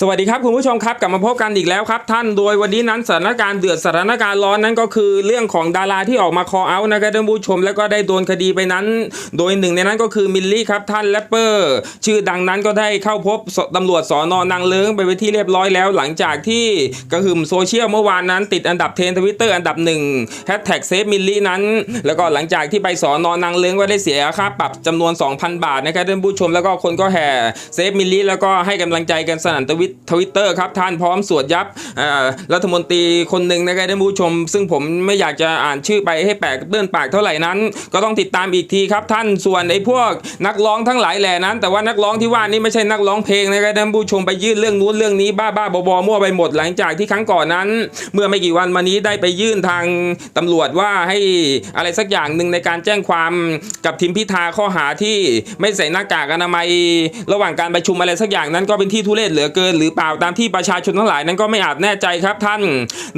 สวัสดีครับคุณผู้ชมครับกลับมาพบกันอีกแล้วครับท่านโดยวันนี้นั้นสถานการณ์เดือดสถานการณ์ร้อนนั้นก็คือเรื่องของดาราที่ออกมาคอเอาท์นะครับท่านผู้ชมแล้วก็ได้โดนคดีไปนั้น โดยหนึ่งในนั้นก็คือมิลลี่ครับท่านแรปเปอร์ ชื่อดังนั้นก็ได้เข้าพบตำรวจสอนอนางเลิงไปเป็นที่เรียบร้อยแล้วหลังจากที่กระหึ่มโซเชียลเมื่อวานนั้น ติดอันดับเทรนทวิตเตอร์อันดับหนึ่งแฮชแท็กเซฟมิลลี่นั้น แล้วก็หลังจากที่ไปสอนอนางเลิงก็ได้เสียค่าปรับจำนวน 2,000 บาทนะครับท่านผู้ชมแล้วก็คนก็แห่เซฟมิลลี่แล้วก็ให้กำลังใจกันสนั่นทวิตทวิตเตอร์ครับท่านพร้อมสวดยับอ่อรัฐมนตรีคนหนึ่งนะครับท่านผู้ชม ซึ่งผมไม่อยากจะอ่านชื่อไปให้แปลกเลื่อนปากเท่าไหร่นั้น ก็ต้องติดตามอีกทีครับท่านส่วนไอ้พวกนักร้องทั้งหลายแหล่นั้น แต่ว่านักร้องที่ว่านี่ไม่ใช่นักร้องเพลงนะครับท่านผู้ชมไปยื่นเรื่องนู้นเรื่องนี้บ้าบ้าบอมั่วไปหมดหลังจากที่ครั้งก่อนนั้น เมื่อไม่กี่วันมานี้ได้ไปยื่นทางตำรวจว่าให้อะไรสักอย่างหนึ่งในการแจ้งความกับทีมพิธาข้อหาที่ไม่ใส่หน้ากากอนามัย ระหว่างการประชุมอะไรสักอย่างนั้นก็เป็นที่ทุเรศเหลือเกินหรือเปล่าตามที่ประชาชนทั้งหลายนั้นก็ไม่อาจแน่ใจครับท่าน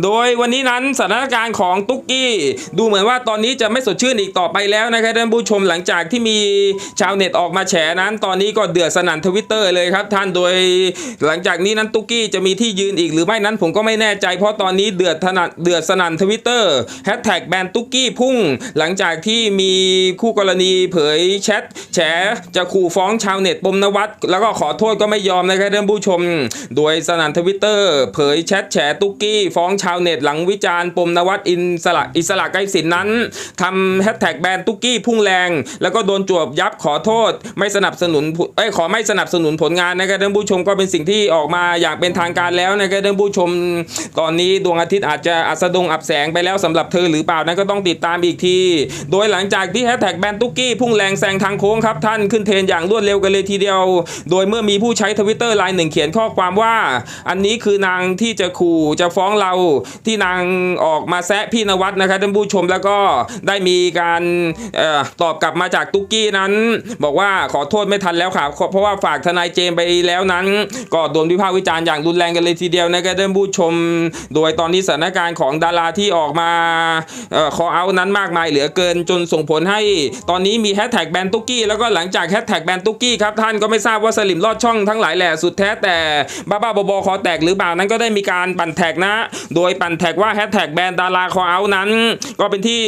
โดยวันนี้นั้นสถานการณ์ของตุ๊กกี้ ดูเหมือนว่าตอนนี้จะไม่สดชื่นอีกต่อไปแล้วนะครับท่านผู้ชมหลังจากที่มีชาวเน็ตออกมาแฉนั้น ตอนนี้ก็เดือดสนั่นทวิตเตอร์เลยครับท่านโดยหลังจากนี้นั้นตุ๊กกี้จะมีที่ยืนอีกหรือไม่นั้นผมก็ไม่แน่ใจ เพราะตอนนี้เดือดถนัดเดือดสนั่นทวิตเตอร์แฮชแท็กแบนตุ๊กกี้พุ่ง หลังจากที่มีคู่กรณีเผยแชทแฉจะขู่ฟ้องชาวเน็ตปมนวัดแล้วก็ขอโทษก็ไม่ยอมนะครับท่านผู้ชมโดยสนันทวิตเตอร์เผยแชทแฉตุ๊กกี้ ฟ้องชาวเน็ตหลังวิจารณ์ปมนวัดอินสระอิสระไกรสินนั้นทำแฮชแท็กแบนตุ๊กกี้พุ่งแรง แล้วก็โดนจวบยับขอโทษ ไม่สนับสนุนเอ้ยขอไม่สนับสนุนผลงานนะครับท่านผู้ชมก็เป็นสิ่งที่ออกมาอย่างเป็นทางการแล้วนะครับท่านผู้ชม ตอนนี้ดวงอาทิตย์อาจจะอัสดงอับแสงไปแล้วสำหรับเธอหรือเปล่านั้นก็ต้องติดตามอีกที โดยหลังจากที่แฮชแท็กแบนตุ๊กกี้พุ่งแรงแซงทางโค้งครับท่านขึ้นเทรนอย่างรวดเร็วกันเลยทีเดียว โดยเมื่อมีผู้ใช้ทวิตเตอร์ไลน์หนึ่งเขียนข้อความว่า อันนี้คือนางที่จะขู่จะฟ้องเราที่นางออกมาแซะพี่นวัดนะครับท่านผู้ชมแล้วก็ได้มีการออตอบกลับมาจากตุ๊กกี้นั้น บอกว่าขอโทษไม่ทันแล้วค่ะเพราะว่าฝากทนายเจมไปแล้วนั้น ก็โดนวิพากษ์วิจารณ์อย่างรุนแรงกันเลยทีเดียวนะครับท่านผู้ชม โดยตอนนี้สถานการณ์ของดาราที่ออกมาออคอเอานั้นมากมายเหลือเกินจนส่งผลให้ตอนนี้มีแฮชแท็กแบนตุ๊กกี้แล้วก็หลังจากแฮชแท็กแบนตุ๊กกี้ครับท่านก็ไม่ทราบว่าสลิมลอดช่องทั้งหลายแหล่สุดแท้แต่บ้าบ้าๆบอๆคอแตกหรือเปล่านั้นก็ได้มีการปั่นแท็กนะ โดยปั่นแท็กว่าแฮชแท็กแบรนด์ดาราคอเอานั้น ก็เป็นที่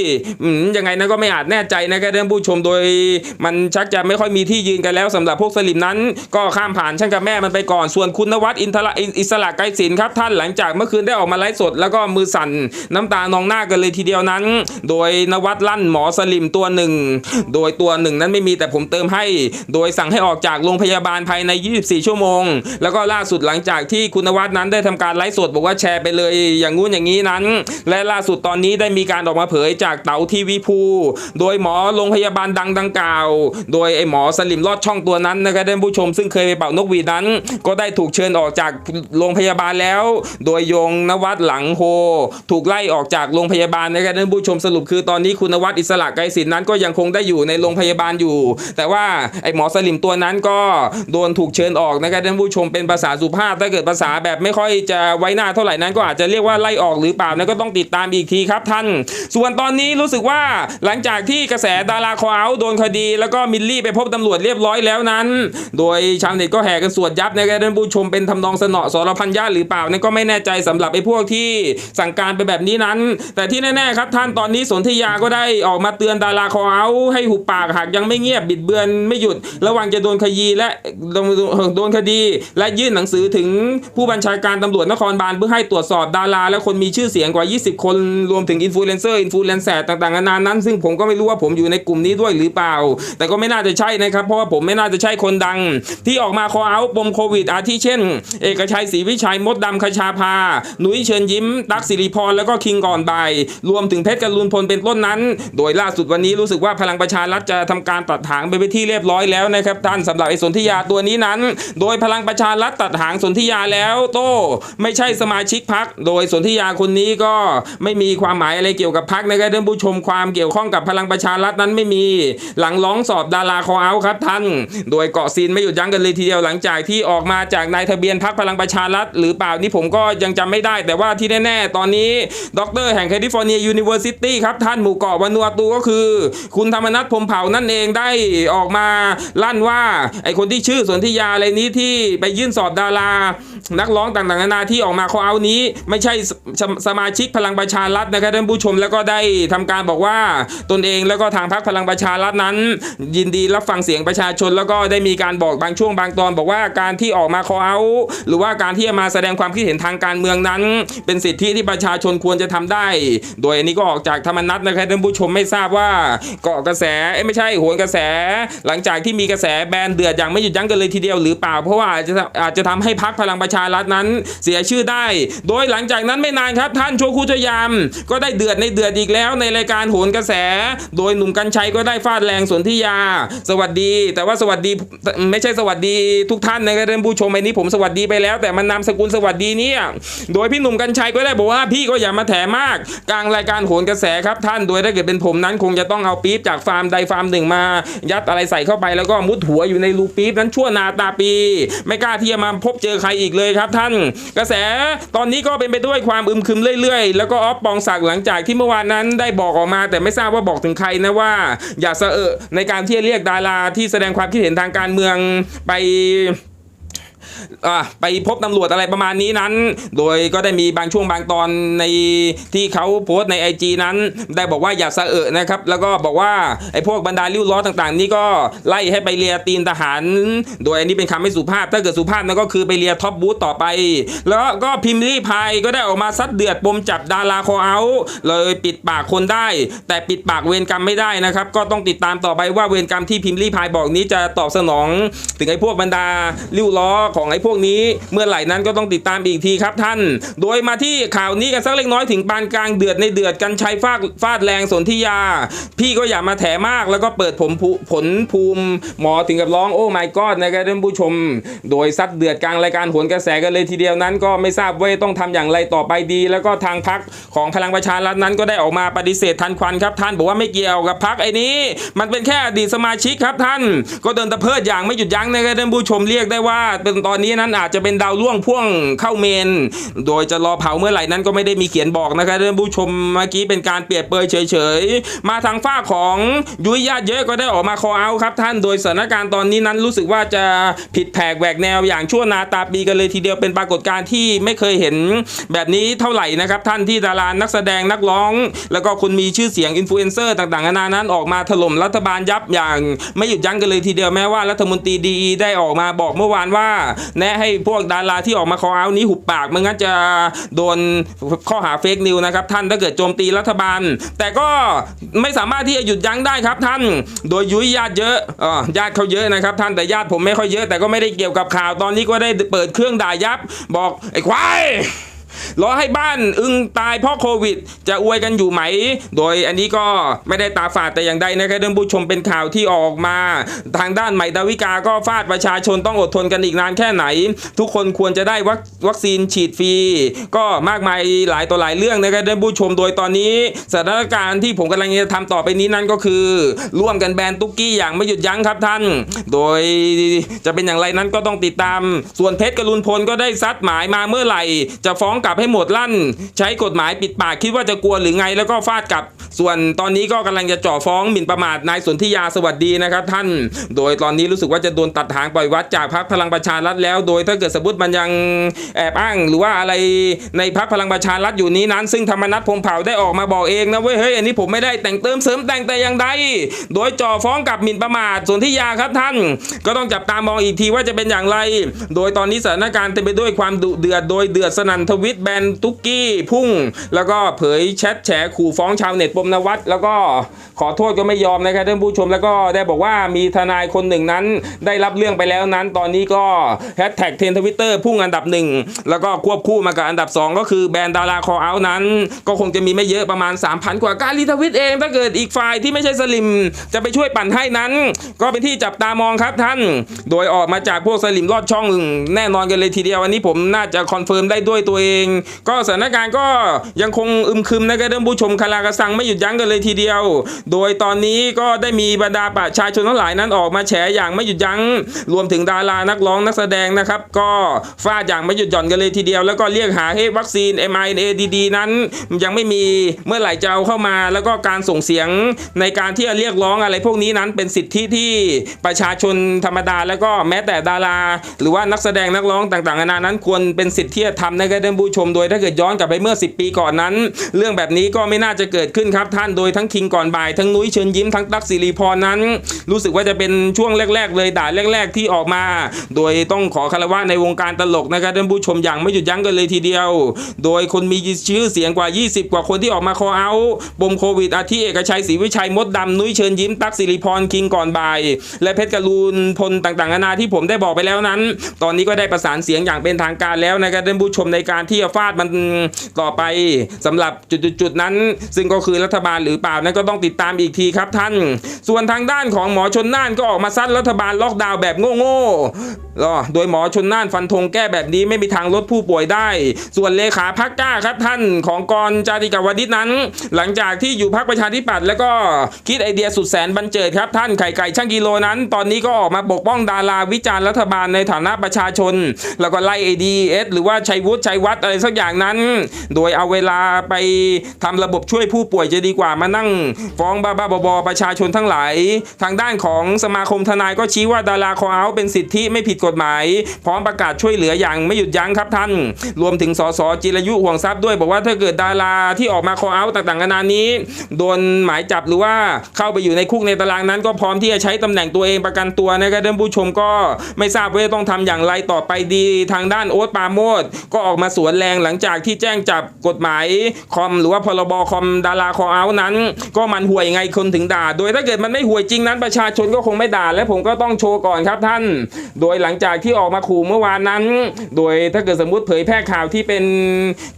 ยังไงนะก็ไม่อาจแน่ใจนะครับท่านผู้ชมโดย มันชักจะไม่ค่อยมีที่ยืนกันแล้วสำหรับพวกสลิมนั้น ก็ข้ามผ่านช่างกับแม่มันไปก่อนส่วนคุณนวัดอินทระอิสระไกรศิลป์ครับท่านหลังจากเมื่อคืนได้ออกมาไลฟ์สด แล้วก็มือสั่นน้ำตานองหน้ากันเลยทีเดียวนั้น โดยนวัดลั่นหมอสลิมตัวหนึ่งโดยตัวหนึ่งนั้นไม่มีแต่ผมเติมให้ โดยสั่งให้ออกจากโรงพยาบาลภายใน 24 ชั่วโมง แล้วก็ล่าาสุดหลังจากที่คุณนวัดนั้นได้ทำการไลฟ์สดบอกว่าแชร์ไปเลยอย่างงู้นอย่างนี้นั้น และล่าสุดตอนนี้ได้มีการออกมาเผยจากเต๋าทีวีภูโดยหมอโรงพยาบาลดังดังกล่าว โดยไอ้หมอสลิมลอดช่องตัวนั้นนะครับท่านผู้ชมซึ่งเคยไปเป่านกหวีดนั้น ก็ได้ถูกเชิญออกจากโรงพยาบาลแล้ว โดยยงนวัดหลังโฮถูกไล่ออกจากโรงพยาบาลนะครับท่านผู้ชมสรุปคือตอนนี้คุณนวัดอิสระไกรศิลป์นั้นก็ยังคงได้อยู่ในโรงพยาบาลอยู่ แต่ว่าไอ้หมอสลิมตัวนั้นก็โดนถูกเชิญออกนะครับท่านผู้ชมเป็นภาษาาสุภาพ ถ้าเกิดภาษาแบบไม่ค่อยจะไว้หน้าเท่าไหร่นั้น ก็อาจจะเรียกว่าไล่ออกหรือเปล่านั้นก็ต้องติดตามอีกทีครับท่าน ส่วนตอนนี้รู้สึกว่าหลังจากที่กระแสดาราคอเอาโดนคดี แล้วก็มิลลี่ไปพบตำรวจเรียบร้อยแล้วนั้น โดยชาวเน็ตก็แห่กันสวดยับนะครับท่านผู้ชมเป็นทำนองสนอสรพันยาหรือเปล่านั่นก็ไม่แน่ใจสำหรับไอ้พวกที่สั่งการไปแบบนี้นั้น แต่ที่แน่ๆครับท่านตอนนี้สนธยาก็ได้ออกมาเตือนดาราคอเอาให้หุบปากหากยังไม่เงียบบิดเบือนไม่หยุด ระหว่างจะโดนคดีและโดนคดี และยื่นหนังสือถึงผู้บัญชาการตำรวจนครบาลเพื่อให้ตรวจสอบดารา และคนมีชื่อเสียงกว่า 20 คนรวมถึงอินฟลูเอนเซอร์อินฟลูเอนแซอร์ต่างๆนานานั้น ซึ่งผมก็ไม่รู้ว่าผมอยู่ในกลุ่มนี้ด้วยหรือเปล่า แต่ก็ไม่น่าจะใช่นะครับ เพราะว่าผมไม่น่าจะใช่คนดัง ที่ออกมาคอเอาปมโควิดอาทิเช่น เอกชัยศรีวิชัยมดดำคชาภาหนุ้ยเชิญยิ้ม ตั๊กสิริพรแล้วก็คิงก่อนบ่ายรวมถึงเพชรกรุณพลเป็นต้นนั้น โดยล่าสุดวันนี้รู้สึกว่าพลังประชารัฐจะทำการตัดหางไปไปที่เรียบร้อยแล้วนะครับท่านสำหรับไอ้สนธิยาตัวนี้นั้น โดยพลังประชารัฐตัดหางสนธิยาแล้วโต้ไม่ใช่สมาชิกพัก โดยสนธิยาคนนี้ก็ไม่มีความหมายอะไรเกี่ยวกับพักนะครับท่านผู้ชมความเกี่ยวข้องกับพลังประชารัฐนั้นไม่มี หลังร้องสอบดาราคอเอาครับท่าน โดยเกาะซีนไม่หยุดยั้งกันเลยทีเดียวหลังจากที่ออกมาจากนายทะเบียนพักพลังประชารัฐหรือเปล่านี่ผมก็ยังจำไม่ได้ แต่ว่าที่แน่ ๆ ตอนนี้ด็อกเตอร์แห่งแคลิฟอร์เนียยูนิเวอร์ซิตี้ครับท่านหมู่เกาะวานูอาตูก็คือ คุณธรรมนัฐพมเผ่านั่นเองได้ออกมาลั่นว่าไอคนที่ชื่อสนธิยาอะไรนี้ที่ไปยื่นสอบดารา นักร้องต่างๆนานาที่ออกมาคอเอานี้ ไม่ใช่สมาชิกพลังประชารัฐนะครับท่านผู้ชมแล้วก็ได้ทำการบอกว่าตนเองแล้วก็ทางพรรคพลังประชารัฐนั้น ยินดีรับฟังเสียงประชาชน แล้วก็ได้มีการบอกบางช่วงบางตอนบอกว่าการที่ออกมาคอเอาหรือว่าการที่จะมาแสดงความคิดเห็นทางการเมืองนั้น เป็นสิทธิที่ประชาชนควรจะทำได้ โดยอันนี้ก็ออกจากธรรมนัตนะครับท่านผู้ชมไม่ทราบว่าเกาะกระแสไม่ใช่โหนกระแส หลังจากที่มีกระแสแบนเดือดอย่างไม่หยุดยั้งกันเลยทีเดียวหรือเปล่า เพราะว่าอาจจะอาจจะทำให้พักพลังประชารัฐนั้นเสียชื่อได้ โดยหลังจากนั้นไม่นานครับ ท่านโชคุทยาม ก็ได้เดือดในเดือดอีกแล้วในรายการโหนกระแส โดยหนุ่มกัญชัยก็ได้ฟาดแรงสนธิยา สวัสดี แต่ว่าสวัสดีไม่ใช่สวัสดีทุกท่านนะครับท่านผู้ชมไอ้นี้ผมสวัสดีไปแล้ว แต่มันนามสกุลสวัสดีเนี่ยโดยพี่หนุ่มกัญชัยก็ได้บอกว่าพี่ก็อย่ามาแถมาก กลางรายการโหนกระแสครับท่านโดยถ้าเกิดเป็นผมนั้นคงจะต้องเอาปี๊บจากฟาร์มใดฟาร์มหนึ่งมา ยัดอะไรใส่เข้าไปแล้วก็มุดหัวอยู่ในรูปี๊บนั้นชั่วนาตาปี ไม่กล้าที่จะมาพบเจอใครอีกเลยครับท่าน กระแสตอนนี้ก็เป็นไปด้วยความอึมครึมเรื่อยๆ แล้วก็ออฟปองศักดิ์หลังจากที่เมื่อวานนั้นได้บอกออกมา แต่ไม่ทราบว่าบอกถึงใครนะว่า อย่าเสอะในการที่เรียกดาราที่แสดงความคิดเห็นทางการเมืองไป ไปพบตำรวจอะไรประมาณนี้นั้น โดยก็ได้มีบางช่วงบางตอนในที่เขาโพสต์ใน IG นั้น ได้บอกว่าอย่าสะเอะนะครับ แล้วก็บอกว่าไอ้พวกบรรดาลิ้วล้อต่างๆ นี่ก็ไล่ให้ไปเลียตีนทหาร โดยอันนี้เป็นคำไม่สุภาพ ถ้าเกิดสุภาพนั่นก็คือไปเลียท็อปบูธต่อไป แล้วก็พิมพ์ลี่พายก็ได้ออกมาซัดเดือดปมจับดาราคอเอาเลยปิดปากคนได้ แต่ปิดปากเวรกรรมไม่ได้นะครับ ก็ต้องติดตามต่อไปว่าเวรกรรมที่พิมพ์ลี่พายบอกนี้จะตอบสนอง ถึงไอ้พวกบรรดาลิ้วล้อของไอ้พวกนี้เมื่อไหร่นั้นก็ต้องติดตามอีกทีครับท่าน โดยมาที่ข่าวนี้กันสักเล็กน้อยถึงปานกลางเดือดในเดือดกันชัยฟาดฟาดแรงสนธิยา พี่ก็อย่ามาแถมากแล้วก็เปิดผมผุผลภูมิหมอถึงกับร้องโอ้ my god นะครับท่านผู้ชม โดยซัดเดือดกลางรายการโหนกระแสกันเลยทีเดียวนั้น ก็ไม่ทราบว่าต้องทำอย่างไรต่อไปดี แล้วก็ทางพักของพลังประชารัฐนั้นก็ได้ออกมาปฏิเสธทันควันครับท่านบอกว่าไม่เกี่ยวกับพักไอ้นี้ มันเป็นแค่อดีตสมาชิกครับท่าน ก็เดินตะเพิดอย่างไม่หยุดยั้งนะครับท่านผู้ชมเรียกได้ว่าเป็นตอนนี้นั้นอาจจะเป็นดาวล่วงพ่วงเข้าเมน โดยจะรอเผาเมื่อไหร่นั้นก็ไม่ได้มีเขียนบอกนะครับท่านผู้ชมเมื่อกี้เป็นการเปรียบเปยเฉยๆ มาทางฝ้าของยุ้ยญาติเยอะก็ได้ออกมาคอเอาครับ ท่านโดยสถานการณ์ตอนนี้นั้นรู้สึกว่าจะผิดแผกแหวกแนวอย่างชั่วนาตาปีกันเลยทีเดียวเป็นปรากฏการณ์ที่ไม่เคยเห็นแบบนี้เท่าไหร่นะครับ ท่านที่ดารานักแสดงนักร้อง แล้วก็คนมีชื่อเสียงอินฟลูเอนเซอร์ต่างๆนานานั้นออกมาถล่มรัฐบาลยับอย่างไม่หยุดยั้งกันเลยทีเดียวแม้ว่ารัฐมนตรีดีได้ออกมาบอกเมื่อวานว่าแนะให้พวกดาราที่ออกมาคอเอานี้หุบปากไม่งั้นจะโดนข้อหาเฟกนิวนะครับท่านถ้าเกิดโจมตีรัฐบาล แต่ก็ไม่สามารถที่จะหยุดยั้งได้ครับท่าน โดยยุ้ยญาติเยอะอ่าญาติเขาเยอะนะครับท่านแต่ญาติผมไม่ค่อยเยอะแต่ก็ไม่ได้เกี่ยวกับข่าวตอนนี้ก็ได้เปิดเครื่องด่ายับ บอกไอ้ควาย รอให้บ้านอึงตายเพราะโควิด จะอวยกันอยู่ไหม โดยอันนี้ก็ไม่ได้ตาฝาดแต่อย่างใดนะครับท่านผู้ชมเป็นข่าวที่ออกมา ทางด้านใหม่ดาวิกาก็ฟาดประชาชนต้องอดทนกันอีกนานแค่ไหน ทุกคนควรจะได้วัคซีนฉีดฟรีก็มากมายหลายต่อหลายเรื่องนะครับท่านผู้ชมโดยตอนนี้ สถานการณ์ที่ผมกำลังจะทำต่อไปนี้นั่นก็คือ ร่วมกันแบนตุ๊กกี้อย่างไม่หยุดยั้งครับท่าน โดยจะเป็นอย่างไรนั้นก็ต้องติดตาม ส่วนเพชรกรุณพลก็ได้ซัดหมายมาเมื่อไหร่ จะฟ้องกลับให้หมดลั่น ใช้กฎหมายปิดปากคิดว่าจะกลัวหรือไงแล้วก็ฟาดกลับ ส่วนตอนนี้ก็กำลังจะจ่อฟ้องหมิ่นประมาทนายสนธิยาสวัสดีนะครับท่าน โดยตอนนี้รู้สึกว่าจะโดนตัดหางปล่อยวัดจากพรรคพลังประชารัฐแล้ว โดยถ้าเกิดสมมติมันยังแอบอ้าง หรือว่าอะไรในพรรคพลังประชารัฐอยู่นี้นั้น ซึ่งธรรมนัฐพรหมเผ่าได้ออกมาบอกเองนะเว้ยเฮ้ยอันนี้ผมไม่ได้แต่งเติมเสริมแต่งแต่อย่างใดโดยจ่อฟ้องกับหมิ่นประมาทสนธิยาครับท่าน ก็ต้องจับตามองอีกทีว่าจะเป็นอย่างไร โดยตอนนี้สถานการณ์เต็มไปด้วยความดุเดือดโดยเดือดสนั่นทวิตแบนตุกกี้พุ่ง แล้วก็เผยแชทแฉขู่ฟ้องชาวเน็ตปมนวัตแล้วก็ขอโทษก็ไม่ยอมนะครับท่านผู้ชมแล้วก็ได้บอกว่ามีทนายคนหนึ่งนั้น ได้รับเรื่องไปแล้วนั้น ตอนนี้ก็แฮชแท็กเทรนทวิตเตอร์พุ่งอันดับหนึ่งแล้วก็ควบคู่มากับอันดับ 2 ก็คือแบรนด์ดาราคอเอานั้น ก็คงจะมีไม่เยอะประมาณ 3,000 กว่าการรีทวิตเองถ้าเกิดอีกฝ่ายที่ไม่ใช่สลิม จะไปช่วยปั่นให้นั้น ก็เป็นที่จับตามองครับท่าน โดยออกมาจากพวกสลิมลอดช่องแน่นอนกันเลยทีเดียวอันนี้ผมน่าจะคอนเฟิร์มได้ด้วยตัวเองก็สถานการณ์ก็ยังคงอึมครึมนะครับท่านผู้ชมคารากระสังไม่หยุดยั้งกันเลยทีเดียว โดยตอนนี้ก็ได้มีบรรดาประชาชนทั้งหลายนั้นออกมาแฉอย่างไม่หยุดยั้ง รวมถึงดารานักร้องนักแสดงนะครับ ก็ฟาดอย่างไม่หยุดหย่อนกันเลยทีเดียว แล้วก็เรียกหาให้วัคซีน mRNA ดีๆนั้น ยังไม่มีเมื่อไหร่จะเอาเข้ามา แล้วก็การส่งเสียงในการที่จะเรียกร้องอะไรพวกนี้นั้นเป็นสิทธิที่ประชาชนธรรมดา แล้วก็แม้แต่ดารา หรือว่านักแสดงนักร้องต่างๆนานานั้นควรเป็นสิทธิที่จะทำนะครับท่านผู้ชม โดยถ้าเกิดย้อนกลับไปเมื่อ 10 ปีก่อนนั้น เรื่องแบบนี้ก็ไม่น่าจะเกิดขึ้นครับท่านโดยทั้งคิงก่อนบ่ายทั้งนุ้ยเชิญยิ้มทั้งตั๊กสิริพรนั้น รู้สึกว่าจะเป็นช่วงแรก ๆ เลยด่าแรก ๆ ที่ออกมา โดยต้องขอคารวะในวงการตลกนะครับท่านผู้ชมอย่างไม่หยุดยั้งกันเลยทีเดียว โดยคนมีชื่อเสียงกว่า 20 กว่าคนที่ออกมาคอเอาปมโควิดอาทิเอกชัยศรีวิชัยมดดำนุ้ยเชิญยิ้มตั๊กสิริพรคิงก่อนบ่าย และเพชรกรูนพลต่างๆนานาที่ผมได้บอกไปแล้วนั้น ตอนนี้ก็ได้ประสานเสียงอย่างเป็นทางการแล้วนะครับท่านผู้ชมในการที่จะฟาดมันต่อไปสำหรับจุดๆๆนั้น ซึ่งก็คือรัฐบาลหรือเปล่านั้นก็ต้องติดตามอีกทีครับท่าน ส่วนทางด้านของหมอชนน่านก็ออกมาซัดรัฐบาลล็อกดาวน์แบบโง่ๆ ก็โดยหมอชนน่านฟันธงแก้แบบนี้ไม่มีทางลดผู้ป่วยได้ ส่วนเลขาพักก้าครับท่านของกรจาติกาวดิษนั้น หลังจากที่อยู่พักประชาธิปัตย์แล้วก็คิดไอเดียสุดแสนบันเจิดครับท่านไข่ไก่ช่างกิโลนั้น ตอนนี้ก็ออกมาปกป้องดาราวิจารณ์รัฐบาลในฐานะประชาชน แล้วก็ไล่ไอดีเอสหรือว่าชัยวุฒิชัยวัฒน์อะไรสักอย่างนั้น โดยเอาเวลาไปทำระบบช่วยผู้ป่วยจะดีกว่ามานั่ง ฟ้องบ้าๆบอประชาชนทั้งหลาย ทางด้านของสมาคมทนายก็ชี้ว่าดาราคอเอาเป็นสิทธิไม่ผิดกฎหมาย พร้อมประกาศช่วยเหลืออย่างไม่หยุดยั้งครับท่าน รวมถึงสสจิรยุห่วงทรัพย์ด้วย บอกว่าถ้าเกิดดาราที่ออกมาคอเอาต่างๆนานานี้ โดนหมายจับหรือว่าเข้าไปอยู่ในคุกในตารางนั้น ก็พร้อมที่จะใช้ตำแหน่งตัวเองประกันตัวนะครับท่านผู้ชมก็ไม่ทราบว่าจะต้องทำอย่างไรต่อไปดีทางด้านโอ๊ตปาโมดก็ออกมาสวนแรงหลังจากที่แจ้งจับกฎหมายคอมหรือว่าพรบคอมดาราคอเอานั้น ก็มันห่วยไงคนถึงด่า โดยถ้าเกิดมันไม่ห่วยจริงนั้นประชาชนก็คงไม่ด่าและผมก็ต้องโชว์ก่อนครับท่าน โดยหลังจากที่ออกมาขู่เมื่อวานนั้น โดยถ้าเกิดสมมติเผยแพร่ข่าวที่เป็น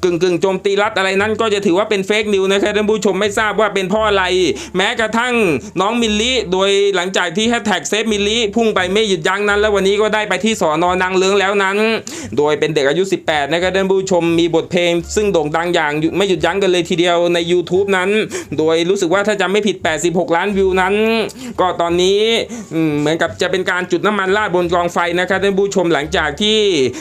กึ่งกึ่งโจมตีรัฐอะไรนั้น ก็จะถือว่าเป็นเฟกนิวนะครับท่านผู้ชมไม่ทราบว่าเป็นเพ่ออะไร แม้กระทั่งน้องมิลลี่โดยหลังจากที่แฮชแท็กเซฟมิลลี่พุ่งไปไม่หยุดยั้งนั้น แล้ววันนี้ก็ได้ไปที่สอนอนางเลืองแล้วนั้น โดยเป็นเด็กอายุ 18 นะครับท่านผู้ชมมีบทเพลง ซึ่งโด่งดังอย่างไม่หยุดยั้งกันเลยทีเดียวใน YouTube นั้น โดยรู้สึกว่าถ้าจำไม่ผิด 86 ล้านวิวนั้น ก็ตอนนี้เหมือนกับจะเป็นการจุดน้ำมันราดบนกองไฟนะครับท่านผู้ชมหลังจากที่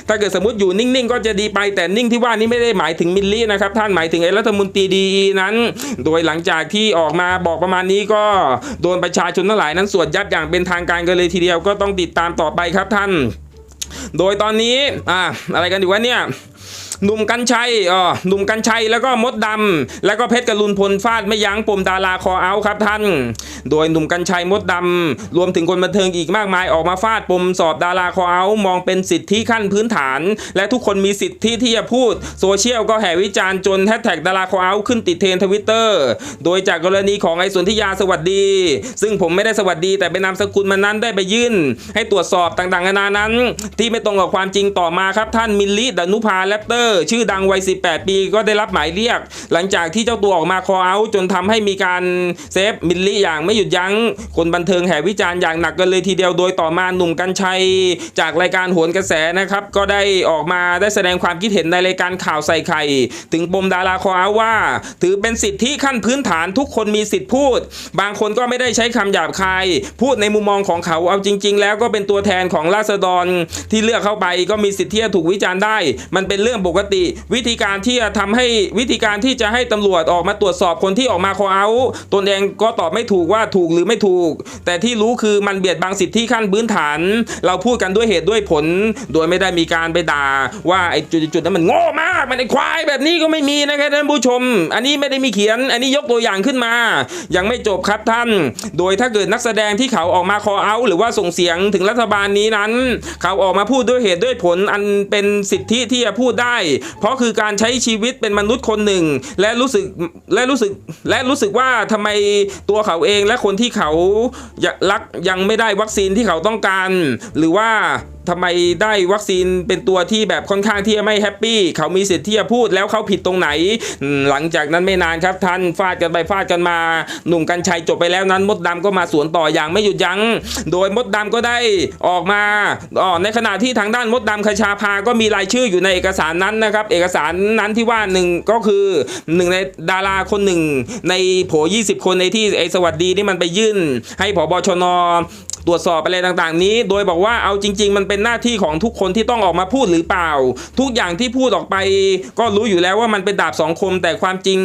ถ้าเกิดสมมติอยู่นิ่งๆ ก็จะดีไปแต่นิ่งที่ว่านี้ไม่ได้หมายถึงมิลลี่นะครับท่านหมายถึงไอ้รัฐมนตรีดีนั้น โดยหลังจากที่ออกมาบอกประมาณนี้ก็โดนประชาชนทั้งหลายนั้นสวดยับอย่างเป็นทางการกันเลยทีเดียวก็ต้องติดตามต่อไปครับท่าน โดยตอนนี้อ่าอะไรกันอยู่วะเนี่ย หนุ่มกัญชัยอ๋อหนุ่มกัญชัยแล้วก็มดดำแล้วก็เพชรกรุณพลฟาดไม่ยั้งปมดาราคอเอาครับท่าน โดยหนุ่มกัญชัยมดดำรวมถึงคนบันเทิงอีกมากมายออกมาฟาดปมสอบดาราคอเอามองเป็นสิทธิขั้นพื้นฐาน และทุกคนมีสิทธิที่จะพูด โซเชียลก็แห่วิจารณ์จนแฮชแท็กดาราคอเอาขึ้นติดเทรนทวิตเตอร์โดยจากกรณีของไอ้สนธิยาสวัสดี ซึ่งผมไม่ได้สวัสดี แต่เป็นนามสกุลมันนั้นได้ไปยื่น ให้ตรวจสอบต่างๆนานานั้น ที่ไม่ตรงกับความจริงต่อมาครับท่านมิลลิดานุภาแรปเตอร์ชื่อดังวัย 18 ปีก็ได้รับหมายเรียก หลังจากที่เจ้าตัวออกมาคอเอาจนทำให้มีการเซฟมิลลิอย่างไม่หยุดยั้ง คนบันเทิงแห่วิจารณ์อย่างหนักกันเลยทีเดียวโดยต่อมาหนุ่มกัญชัย จากรายการโหนกระแสนะครับก็ได้ออกมาได้แสดงความคิดเห็นในรายการข่าวใส่ไข่ถึงปมดาราคอเอาว่า ถือเป็นสิทธิขั้นพื้นฐานทุกคนมีสิทธิพูด บางคนก็ไม่ได้ใช้คำหยาบคาย พูดในมุมมองของเขาเอาจริง ๆ แล้วก็เป็นตัวแทนของราษฎรที่เลือกเข้าไปก็มีสิทธิ์ที่จะถูกวิจารณ์ได้ มันเป็นเรื่องปกติ วิธีการที่จะทำให้วิธีการที่จะให้ตำรวจออกมาตรวจสอบคนที่ออกมาคอเอาตนเองก็ตอบไม่ถูกว่าถูกหรือไม่ถูก แต่ที่รู้คือมันเบียดบังสิทธิขั้นพื้นฐาน เราพูดกันด้วยเหตุด้วยผล โดยไม่ได้มีการไปด่า ว่าไอ้จุดๆนั้นมันโง่มาก มันไอ้ควายแบบนี้ก็ไม่มีนะครับท่านผู้ชม อันนี้ไม่ได้มีเขียน อันนี้ยกตัวอย่างขึ้นมา ยังไม่จบครับท่าน โดยถ้าเกิดนักแสดงที่เขาออกมาคอเอาหรือว่าส่งเสียงถึงรัฐบาลนี้นั้น เขาออกมาพูดด้วยเหตุด้วยผลอันเป็นสิทธิที่จะพูดได้เพราะคือการใช้ชีวิตเป็นมนุษย์คนหนึ่ง และรู้สึกและรู้สึกและรู้สึกว่าทำไมตัวเขาเองและคนที่เขารักยังไม่ได้วัคซีนที่เขาต้องการ หรือว่าทำไมได้วัคซีนเป็นตัวที่แบบค่อนข้างที่จะไม่แฮปปี้เขามีสิทธิ์ที่จะพูดแล้วเขาผิดตรงไหน หลังจากนั้นไม่นานครับท่านฟาดกันไปฟาดกันมา หนุ่มกัญชัยจบไปแล้วนั้นมดดำก็มาสวนต่ออย่างไม่หยุดยัง้ง โดยมดดำก็ได้ออกมาอ๋อในขณะที่ทางด้านมดดำคชาพาก็มีรายชื่ออยู่ในเอกสารนั้นนะครับ เอกสารนั้นที่ว่าหนึ่งก็คือหนึ่งในดาราคนหนึ่งในโผ 20 คนในที่ไอสวัสดีนี่มันไปยื่น ให้ผบชน ตรวจสอบอะไรต่างๆ นี้ โดยบอกว่าเอาจริง ๆ มันเป็นหน้าที่ของทุกคนที่ต้องออกมาพูดหรือเปล่า ทุกอย่างที่พูดออกไป ก็รู้อยู่แล้วว่ามันเป็นดาบสองคม แต่ความจริง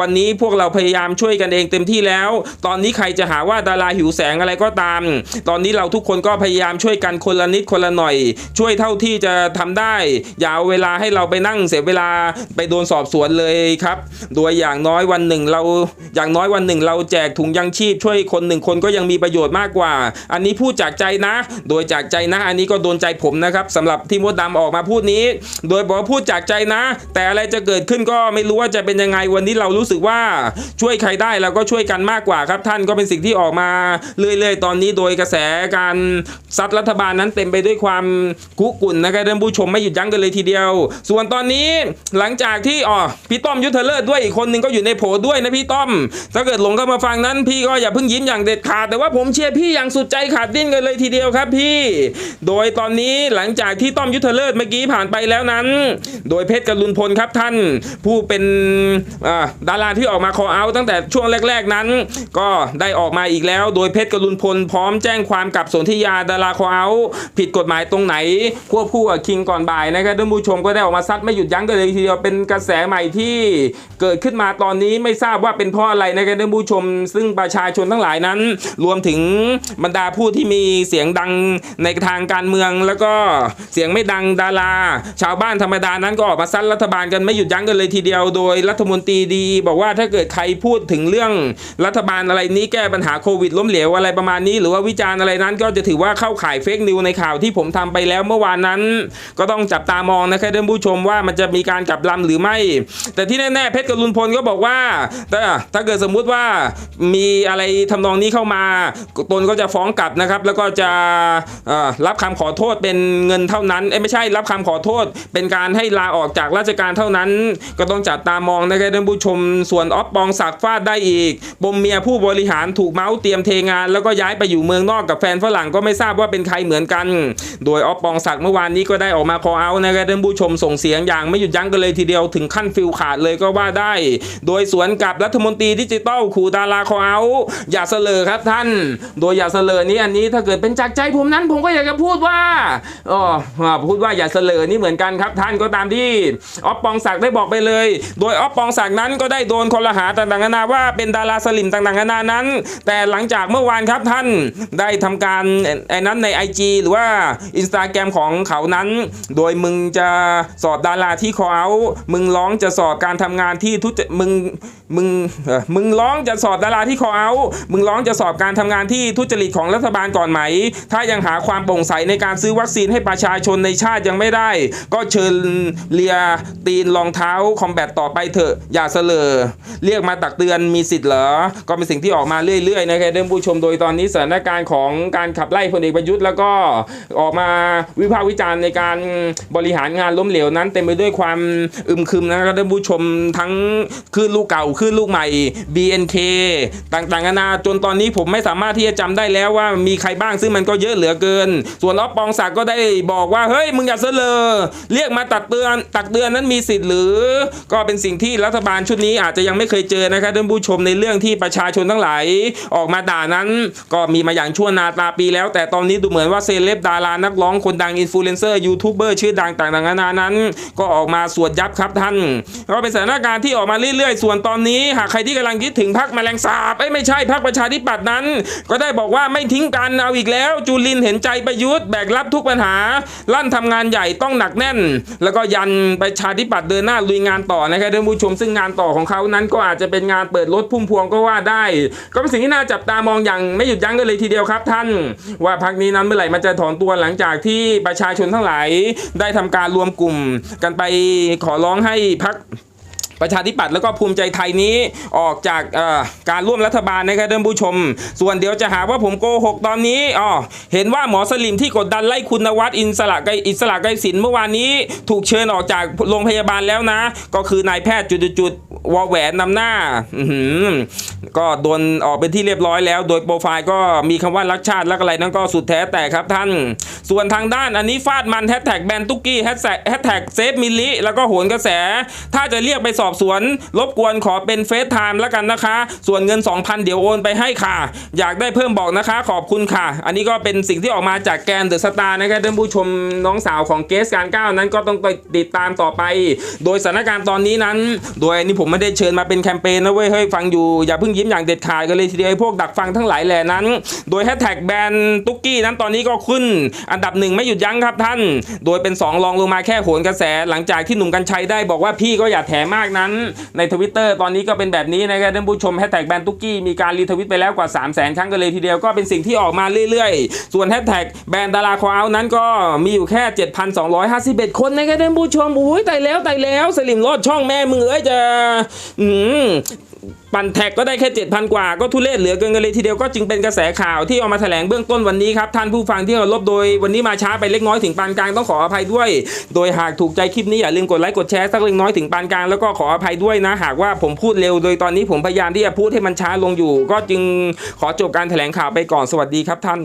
วันนี้พวกเราพยายามช่วยกันเองเต็มที่แล้ว ตอนนี้ใครจะหาว่าดาราหิวแสงอะไรก็ตาม ตอนนี้เราทุกคนก็พยายามช่วยกันคนละนิดคนละหน่อย ช่วยเท่าที่จะทำได้ อย่าเอาเวลาให้เราไปนั่งเสียเวลาไปโดนสอบสวนเลยครับ โดยอย่างน้อยวันหนึ่งเราอย่างน้อยวันหนึ่ง เราแจกถุงยังชีพช่วยคนหนึ่งคนก็ยังมีประโยชน์มากกว่าอันนี้พูดจากใจนะ โดยจากใจนะ อันนี้ก็โดนใจผมนะครับสำหรับที่มดดำออกมาพูดนี้ โดยบอกว่าพูดจากใจนะ แต่อะไรจะเกิดขึ้นก็ไม่รู้ว่าจะเป็นยังไงวันนี้เรารู้สึกว่าช่วยใครได้เราก็ช่วยกันมากกว่าครับท่านก็เป็นสิ่งที่ออกมาเรื่อยๆ ตอนนี้โดยกระแสการซัดรัฐบาลนั้นเต็มไปด้วยความกุกุ่นนะครับท่านผู้ชมไม่หยุดยั้งกันเลยทีเดียว ส่วนตอนนี้หลังจากที่อ๋อพี่ต้อมยุทธเลิศด้วยอีกคนนึงก็อยู่ในโผด้วยนะพี่ต้อม ถ้าเกิดหลงเข้ามาฟังนั้น พี่ก็อย่าเพิ่งยิ้มอย่างเด็ดขาดแต่ว่าผมเชียร์พี่อย่างสุดใจขาดดิ้นกันเลยทีเดียวครับพี่ โดยตอนนี้หลังจากที่ต้อมยุทธเลิศเมื่อกี้ผ่านไปแล้วนั้น โดยเพชรกรุณพลครับท่าน ผู้เป็นอ่าดาราที่ออกมาคอเอาตั้งแต่ช่วงแรก ๆนั้น ก็ได้ออกมาอีกแล้ว โดยเพชรกรุณพลพร้อมแจ้งความกับสนธิยาดาราคอเอาผิดกฎหมายตรงไหนควบคู่กับคิงก่อนบ่ายนะครับท่านผู้ชมก็ได้ออกมาซัดไม่หยุดยั้งกันเลยทีเดียวเป็นกระแสใหม่ที่เกิดขึ้นมาตอนนี้ไม่ทราบว่าเป็นเพราะอะไรนะครับท่านผู้ชม ซึ่งประชาชนทั้งหลายนั้น รวมถึงบรรดาผู้ที่มีเสียงดังในทางการเมือง แล้วก็เสียงไม่ดังดารา ชาวบ้านธรรมดานั้นก็ออกมาซัดรัฐบาลกันไม่หยุดยั้งกันเลยทีเดียว โดยรัฐมนตรีดี บอกว่าถ้าเกิดใครพูดถึงเรื่องรัฐบาลอะไรนี้แก้ปัญหาโควิดล้มเหลวอะไรประมาณนี้ หรือว่าวิจารณ์อะไรนั้นก็จะถือว่าเข้าข่ายเฟกนิวในข่าวที่ผมทำไปแล้วเมื่อวานนั้น ก็ต้องจับตามองนะครับท่านผู้ชมว่ามันจะมีการกลับลำหรือไม่ แต่ที่แน่ๆเพชรกรุณพลก็บอกว่าถ้าถ้าเกิดสมมุติว่ามีอะไรทำนองนี้เข้ามาตนก็จะฟ้องกลับนะครับ แล้วก็จะรับคำขอโทษเป็นเงินเท่านั้นเอ้ไม่ใช่รับคำขอโทษ เป็นการให้ลาออกจากราชการเท่านั้น ก็ต้องจับตามองนะครับท่านผู้ชม ส่วนออฟปองศักดิ์ฟาดได้อีกปมเมียผู้บริหารถูกเมาส์เตรียมเทงาน แล้วก็ย้ายไปอยู่เมืองนอกกับแฟนฝรั่งก็ไม่ทราบว่าเป็นใครเหมือนกัน โดยออฟปองศักดิ์เมื่อวานนี้ก็ได้ออกมาคอเอานะครับท่านผู้ชมส่งเสียงอย่างไม่หยุดยั้งกันเลยทีเดียวถึงขั้นฟิลขาดเลยก็ว่าได้ โดยสวนกับรัฐมนตรีดิจิทัลขู่ดาราคอเอาอย่าเสลอครับท่าน โดยอย่าเสลอนี้อันนี้ถ้าเกิดเป็นจากใจผมนั้นผมก็อยากจะพูดว่าอ๋อพูดว่าอย่าเสลอนี่เหมือนกันครับ ท่านก็ตามที่ออฟปองศักดิ์ได้บอกไปเลย โดยออฟปองศักดิ์นั้นก็ได้โดนคนละหาต่างๆนานาว่าเป็นดาราสลิมต่างๆนานานั้น แต่หลังจากเมื่อวานครับท่านได้ทำการไอ้นั้นใน IG หรือว่า Instagram ของเขานั้น โดยมึงจะสอบดาราที่คอเอามึงร้องจะสอบการทำงานที่ทุจมึงมึงมึงร้องจะสอบดาราที่คอเอามึงร้องจะสอบการทำงานที่ทุจริตของรัฐบาลก่อนไหม ถ้ายังหาความโปร่งใสในการซื้อวัคซีนให้ประชาชนในชาติยังไม่ได้ ก็เชิญเลียตีนรองเท้าคอมแบทต่อไปเถอะอย่าเสลอเรียกมาตักเตือนมีสิทธิ์เหรอ ก็เป็นสิ่งที่ออกมาเรื่อยๆนะครับท่านผู้ชมโดยตอนนี้สถานการณ์ของการขับไล่พลเอกประยุทธ์แล้วก็ออกมาวิพากษ์วิจารณ์ในการบริหารงานล้มเหลวนั้นเต็มไปด้วยความอึมครึมนะครับท่านผู้ชมทั้งคลื่นลูกเก่าคลื่นลูกใหม่ BNK ต่างๆนานาจนตอนนี้ผมไม่สามารถที่จะจำได้แล้วว่ามีใครบ้างซึ่งมันก็เยอะเหลือเกิน ส่วนล็อบปองศักดิ์ก็ได้บอกว่าเฮ้ยมึงอย่าเสลอเรียกมาตักเตือนตักเตือนนั้นมีสิทธิ์หรือ ก็เป็นสิ่งที่รัฐบาลชุดนี้อาจจะยังไม่เคยเจอนะครับท่านผู้ชมในเรื่องที่ประชาชนทั้งหลายออกมาด่านั้น ก็มีมาอย่างชั่วนาตาปีแล้ว แต่ตอนนี้ดูเหมือนว่าเซเลบดารานักร้องคนดังอินฟลูเอนเซอร์ยูทูบเบอร์ชื่อดังต่างๆนานานั้น ก็ออกมาสวดยับครับท่านก็เป็นสถานการณ์ที่ออกมาเรื่อยๆ ส่วนตอนนี้ หากใครที่กำลังคิดถึงพักแมลงสาบไม่ใช่พักประชาธิปัตย์นั้น ก็ได้บอกว่าไม่ทิ้งกันเอาอีกแล้ว จุลินเห็นใจประยุทธ์แบกรับทุกปัญหา ลั่นทำงานใหญ่ต้องหนักแน่น แล้วก็ยันประชาธิปัตย์เดินหน้าลุยงานต่อนะครับท่านผู้ชมซึ่งงานต่อของเขานั้นก็อาจจะเป็นงานเปิดรถพุ่มพวงก็ว่าได้ ก็เป็นสิ่งที่น่าจับตามองอย่างไม่หยุดยั้งกันเลยทีเดียวครับท่าน ว่าพักนี้นั้นเมื่อไหร่มันจะถอนตัวหลังจากที่ประชาชนทั้งหลายได้ทำการรวมกลุ่มกันไปขอร้องให้พัก ประชาธิปัตย์แล้วก็ภูมิใจไทยนี้ออกจากการร่วมรัฐบาลนะครับท่านผู้ชม ส่วนเดี๋ยวจะหาว่าผมโกหกตอนนี้อ๋อเห็นว่าหมอสลิมที่กดดันไล่คุณนวัดอินสระไกอิสระไกรสินเมื่อวานนี้ถูกเชิญออกจากโรงพยาบาลแล้วนะ ก็คือนายแพทย์จุดๆวอแหวนนำหน้าก็โดนออกเป็นที่เรียบร้อยแล้ว โดยโปรไฟล์ก็มีคำว่ารักชาติรักอะไรนั่นก็สุดแท้แต่ครับท่าน ส่วนทางด้านอันนี้ฟาดมันแฮชแท็กแบนตุกกี้แฮชแท็กเซฟมิลิแล้วก็โหนกระแส ถ้าจะเรียกไปสอบสวน รบกวนขอเป็นเฟซไทม์แล้วกันนะคะ ส่วนเงิน 2,000 เดี๋ยวโอนไปให้ค่ะ อยากได้เพิ่มบอกนะคะ ขอบคุณค่ะ อันนี้ก็เป็นสิ่งที่ออกมาจากแกนเดอะสตาร์นะครับท่านผู้ชมน้องสาวของเกสการก้าวนั้นก็ต้องไปติดตามต่อไป โดยสถานการณ์ตอนนี้นั้น โดยอันนี้ผมไม่ได้เชิญมาเป็นแคมเปญนะเว้ยเฮ้ยฟังอยู่อย่าเพิ่งยิ้มอย่างเด็ดขาดกันเลยทีเดียวไอ้พวกดักฟังทั้งหลายแหล่นั้น โดยแฮชแท็กแบนตุกกี้นั้นตอนนี้ก็ขึ้นอันันดับหนึ่งไม่หยุดยั้งครับท่าน โดยเป็น 2 รองลงมาแค่โหนกระแส หลังจากที่หนุ่มกัญชัยได้บอกว่าพี่ก็อย่าแถมากนั้น ในทวิตเตอร์ตอนนี้ก็เป็นแบบนี้นะครับท่านผู้ชมแฮชแท็กแบนตุกกี้มีการรีทวิตไปแล้วกว่า 3 0 0 0 0 0ครั้งกันเลยทีเดียวก็เป็นสิ่งที่ออกมาเรื่อยๆ ส่วนแฮชแท็กแบนดาราคอเอานั้นก็มีอยู่แค่ 7,251 คนนะครับท่านผู้ชมโอ้ยตายแล้วตายแล้วสลิมรอดช่องแม่มึงเอ้ยจะอืม ปั่นแท็กก็ได้แค่7,000 กว่าก็ทุเรศเหลือเกินกันเลยทีเดียวก็จึงเป็นกระแสข่าวที่เอามาแถลงเบื้องต้นวันนี้ครับท่านผู้ฟังที่เคารพโดยวันนี้มาช้าไปเล็กน้อยถึงปานกลางต้องขออภัยด้วย โดยหากถูกใจคลิปนี้อย่าลืมกดไลค์กดแชร์สักเล็กน้อยถึงปานกลางแล้วก็ขออภัยด้วยนะ หากว่าผมพูดเร็ว โดยตอนนี้ผมพยายามที่จะพูดให้มันช้าลงอยู่ ก็จึงขอจบการแถลงข่าวไปก่อนสวัสดีครับท่าน